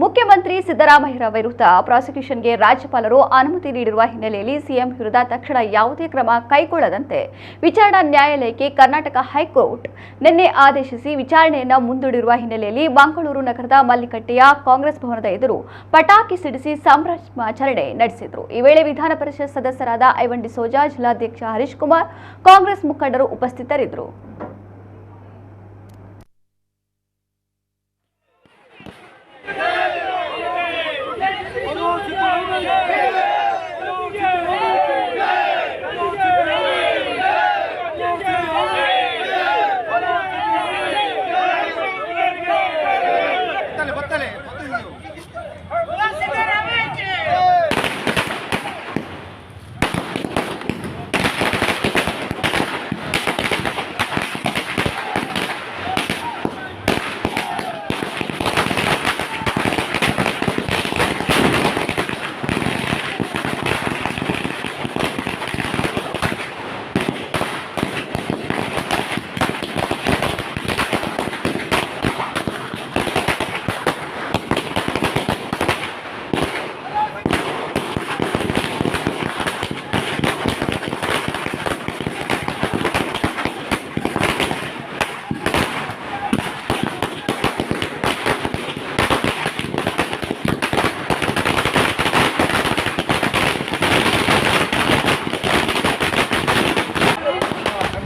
ಮುಖ್ಯಮಂತ್ರಿ ಸಿದ್ದರಾಮಯ್ಯರ ವಿರುದ್ಧ ಪ್ರಾಸಿಕ್ಯೂಷನ್ಗೆ ರಾಜ್ಯಪಾಲರು ಅನುಮತಿ ನೀಡಿರುವ ಹಿನ್ನೆಲೆಯಲ್ಲಿ ಸಿಎಂ ವಿರುದ್ಧ ತಕ್ಷಣ ಯಾವುದೇ ಕ್ರಮ ಕೈಗೊಳ್ಳದಂತೆ ವಿಚಾರಣಾ ನ್ಯಾಯಾಲಯಕ್ಕೆ ಕರ್ನಾಟಕ ಹೈಕೋರ್ಟ್ ನಿನ್ನೆ ಆದೇಶಿಸಿ ವಿಚಾರಣೆಯನ್ನು ಮುಂದೂಡಿರುವ ಹಿನ್ನೆಲೆಯಲ್ಲಿ ಮಂಗಳೂರು ನಗರದ ಮಲ್ಲಿಕಟ್ಟೆಯ ಕಾಂಗ್ರೆಸ್ ಭವನದ ಎದುರು ಪಟಾಕಿ ಸಿಡಿಸಿ ಸಂಭ್ರಮಾಚರಣೆ ನಡೆಸಿದರು. ಈ ವೇಳೆ ವಿಧಾನ ಪರಿಷತ್ ಸದಸ್ಯರಾದ ಐವನ್ ಡಿಸೋಜಾ, ಜಿಲ್ಲಾಧ್ಯಕ್ಷ ಹರೀಶ್ ಕುಮಾರ್ ಕಾಂಗ್ರೆಸ್ ಮುಖಂಡರು ಉಪಸ್ಥಿತರಿದ್ದರು.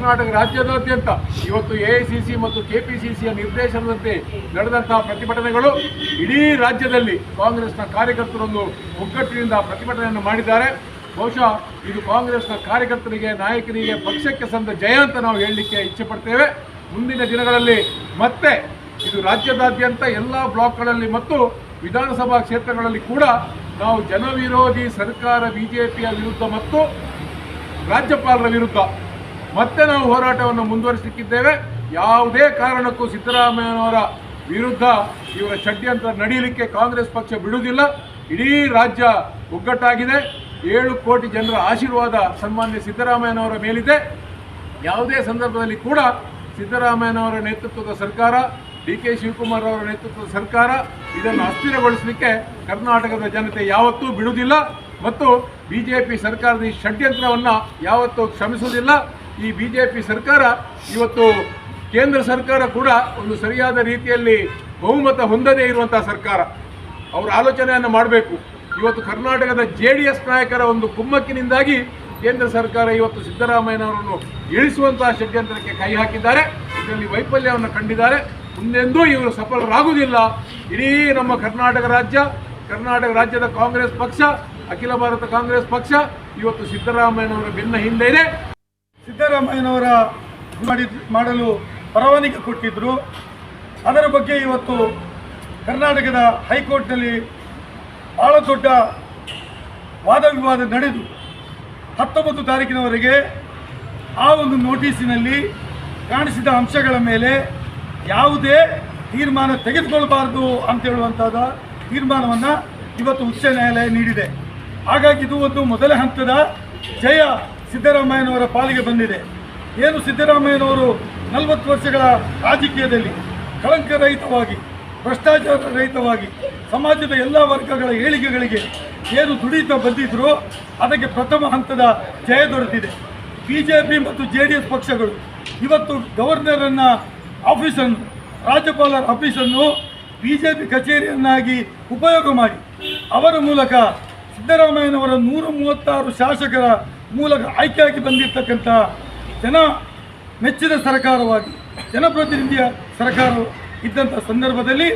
ಕರ್ನಾಟಕ ರಾಜ್ಯದಾದ್ಯಂತ ಇವತ್ತು ಎಐಸಿಸಿ ಮತ್ತು ಕೆಪಿಸಿಸಿಯ ನಿರ್ದೇಶನದಂತೆ ನಡೆದಂತಹ ಪ್ರತಿಭಟನೆಗಳು ಇಡೀ ರಾಜ್ಯದಲ್ಲಿ ಕಾಂಗ್ರೆಸ್ನ ಕಾರ್ಯಕರ್ತರೊಂದು ಒಗ್ಗಟ್ಟಿನಿಂದ ಪ್ರತಿಭಟನೆಯನ್ನು ಮಾಡಿದ್ದಾರೆ. ಬಹುಶಃ ಇದು ಕಾಂಗ್ರೆಸ್ನ ಕಾರ್ಯಕರ್ತರಿಗೆ, ನಾಯಕರಿಗೆ, ಪಕ್ಷಕ್ಕೆ ಸಂದ ಜಯ ಅಂತ ನಾವು ಹೇಳಲಿಕ್ಕೆ ಇಚ್ಛೆ ಪಡ್ತೇವೆ ಮುಂದಿನ ದಿನಗಳಲ್ಲಿ ಮತ್ತೆ ಇದು ರಾಜ್ಯದಾದ್ಯಂತ ಎಲ್ಲ ಬ್ಲಾಕ್ಗಳಲ್ಲಿ ಮತ್ತು ವಿಧಾನಸಭಾ ಕ್ಷೇತ್ರಗಳಲ್ಲಿ ಕೂಡ ನಾವು ಜನವಿರೋಧಿ ಸರ್ಕಾರ, ಬಿಜೆಪಿಯ ವಿರುದ್ಧ ಮತ್ತು ರಾಜ್ಯಪಾಲರ ವಿರುದ್ಧ ಮತ್ತೆ ನಾವು ಹೋರಾಟವನ್ನು ಮುಂದುವರಿಸಲಿಕ್ಕಿದ್ದೇವೆ. ಯಾವುದೇ ಕಾರಣಕ್ಕೂ ಸಿದ್ದರಾಮಯ್ಯನವರ ವಿರುದ್ಧ ಇವರ ಷಡ್ಯಂತ್ರ ನಡೆಯಲಿಕ್ಕೆ ಕಾಂಗ್ರೆಸ್ ಪಕ್ಷ ಬಿಡುವುದಿಲ್ಲ. ಇಡೀ ರಾಜ್ಯ ಒಗ್ಗಟ್ಟಾಗಿದೆ. ಏಳು ಕೋಟಿ ಜನರ ಆಶೀರ್ವಾದ ಸನ್ಮಾನ್ಯ ಸಿದ್ದರಾಮಯ್ಯನವರ ಮೇಲಿದೆ. ಯಾವುದೇ ಸಂದರ್ಭದಲ್ಲಿ ಕೂಡ ಸಿದ್ದರಾಮಯ್ಯನವರ ನೇತೃತ್ವದ ಸರ್ಕಾರ ಡಿ ಕೆ ಶಿವಕುಮಾರ್ ಅವರ ನೇತೃತ್ವದ ಸರ್ಕಾರ ಇದನ್ನು ಅಸ್ಥಿರಗೊಳಿಸಲಿಕ್ಕೆ ಕರ್ನಾಟಕದ ಜನತೆ ಯಾವತ್ತೂ ಬಿಡುವುದಿಲ್ಲ. ಮತ್ತು ಬಿಜೆಪಿ ಸರ್ಕಾರದ ಈ ಷಡ್ಯಂತ್ರವನ್ನು ಯಾವತ್ತೂ ಕ್ಷಮಿಸುವುದಿಲ್ಲ. ಈ ಬಿ ಜೆ ಪಿ ಸರ್ಕಾರ, ಇವತ್ತು ಕೇಂದ್ರ ಸರ್ಕಾರ ಕೂಡ ಒಂದು ಸರಿಯಾದ ರೀತಿಯಲ್ಲಿ ಬಹುಮತ ಹೊಂದದೇ ಇರುವಂತಹ ಸರ್ಕಾರ. ಅವರ ಆಲೋಚನೆಯನ್ನು ಮಾಡಬೇಕು. ಇವತ್ತು ಕರ್ನಾಟಕದ ಜೆ ಡಿ ಎಸ್ ನಾಯಕರ ಒಂದು ಕುಮ್ಮಕ್ಕಿನಿಂದಾಗಿ ಕೇಂದ್ರ ಸರ್ಕಾರ ಇವತ್ತು ಸಿದ್ದರಾಮಯ್ಯನವರನ್ನು ಇಳಿಸುವಂತಹ ಷಡ್ಯಂತ್ರಕ್ಕೆ ಕೈ ಹಾಕಿದ್ದಾರೆ. ಇದರಲ್ಲಿ ವೈಫಲ್ಯವನ್ನು ಕಂಡಿದ್ದಾರೆ. ಮುಂದೆಂದೂ ಇವರು ಸಫಲರಾಗುವುದಿಲ್ಲ. ಇಡೀ ನಮ್ಮ ಕರ್ನಾಟಕ ರಾಜ್ಯ, ಕರ್ನಾಟಕ ರಾಜ್ಯದ ಕಾಂಗ್ರೆಸ್ ಪಕ್ಷ, ಅಖಿಲ ಭಾರತ ಕಾಂಗ್ರೆಸ್ ಪಕ್ಷ, ಇವತ್ತು ಸಿದ್ದರಾಮಯ್ಯನವರ ಬೆನ್ನ ಹಿಂದೆ ಇದೆ. ಸಿದ್ದರಾಮಯ್ಯನವರ ಮಾಡಿ ಮಾಡಲು ಪರವಾನಗಿ ಕೊಟ್ಟಿದ್ದರು ಅದರ ಬಗ್ಗೆ ಇವತ್ತು ಕರ್ನಾಟಕದ ಹೈಕೋರ್ಟ್ನಲ್ಲಿ ಬಹಳ ದೊಡ್ಡ ವಾದ ವಿವಾದ ನಡೆದು, ಹತ್ತೊಂಬತ್ತು ತಾರೀಕಿನವರೆಗೆ ಆ ಒಂದು ನೋಟಿಸಿನಲ್ಲಿ ಕಾಣಿಸಿದ ಅಂಶಗಳ ಮೇಲೆ ಯಾವುದೇ ತೀರ್ಮಾನ ತೆಗೆದುಕೊಳ್ಳಬಾರದು ಅಂತ ಹೇಳುವಂಥದ್ದು ತೀರ್ಮಾನವನ್ನು ಇವತ್ತು ಉಚ್ಚ ನ್ಯಾಯಾಲಯ ನೀಡಿದೆ. ಹಾಗಾಗಿ ಇದು ಒಂದು ಮೊದಲ ಹಂತದ ಜಯ ಸಿದ್ದರಾಮಯ್ಯನವರ ಪಾಲಿಗೆ ಬಂದಿದೆ. ಏನು ಸಿದ್ದರಾಮಯ್ಯನವರು ನಲವತ್ತು ವರ್ಷಗಳ ರಾಜಕೀಯದಲ್ಲಿ ಕಳಂಕರಹಿತವಾಗಿ ಭ್ರಷ್ಟಾಚಾರ ರಹಿತವಾಗಿ ಸಮಾಜದ ಎಲ್ಲ ವರ್ಗಗಳ ಏಳಿಗೆಗಳಿಗೆ ಏನು ದುಡಿತಾ ಬಂದಿದ್ರು ಅದಕ್ಕೆ ಪ್ರಥಮ ಹಂತದ ಜಯ ದೊರೆತಿದೆ. ಬಿ ಜೆ ಪಿ ಮತ್ತು ಜೆ ಡಿ ಎಸ್ ಪಕ್ಷಗಳು ಇವತ್ತು ಗವರ್ನರನ್ನ ಆಫೀಸನ್ನು, ರಾಜ್ಯಪಾಲರ ಆಫೀಸನ್ನು ಬಿ ಜೆ ಪಿ ಕಚೇರಿಯನ್ನಾಗಿ ಉಪಯೋಗ ಮಾಡಿ. ಅವರ ಮೂಲಕ ಸಿದ್ದರಾಮಯ್ಯನವರ ನೂರ ಮೂವತ್ತಾರು ಶಾಸಕರ ಮೂಲಕ ಆಯ್ಕೆಯಾಗಿ ಬಂದಿರತಕ್ಕಂಥ ಜನ ಮೆಚ್ಚಿದ ಸರ್ಕಾರವಾಗಿ, ಜನಪ್ರತಿನಿಧಿಯ ಸರ್ಕಾರ ಇದ್ದಂಥ ಸಂದರ್ಭದಲ್ಲಿ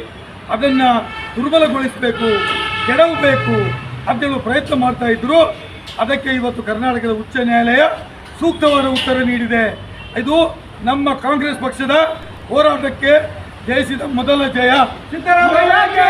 ಅದನ್ನು ದುರ್ಬಲಗೊಳಿಸಬೇಕು, ಕೆಡವಬೇಕು ಅಂತೇಳುವ ಪ್ರಯತ್ನ ಮಾಡ್ತಾ ಇದ್ದರು ಅದಕ್ಕೆ ಇವತ್ತು ಕರ್ನಾಟಕದ ಉಚ್ಚ ನ್ಯಾಯಾಲಯ ಸೂಕ್ತವಾದ ಉತ್ತರ ನೀಡಿದೆ. ಇದು ನಮ್ಮ ಕಾಂಗ್ರೆಸ್ ಪಕ್ಷದ ಹೋರಾಟಕ್ಕೆ ಜಯಿಸಿದ ಮೊದಲ ಜಯ. ಸಿದ್ದರಾಮಯ್ಯ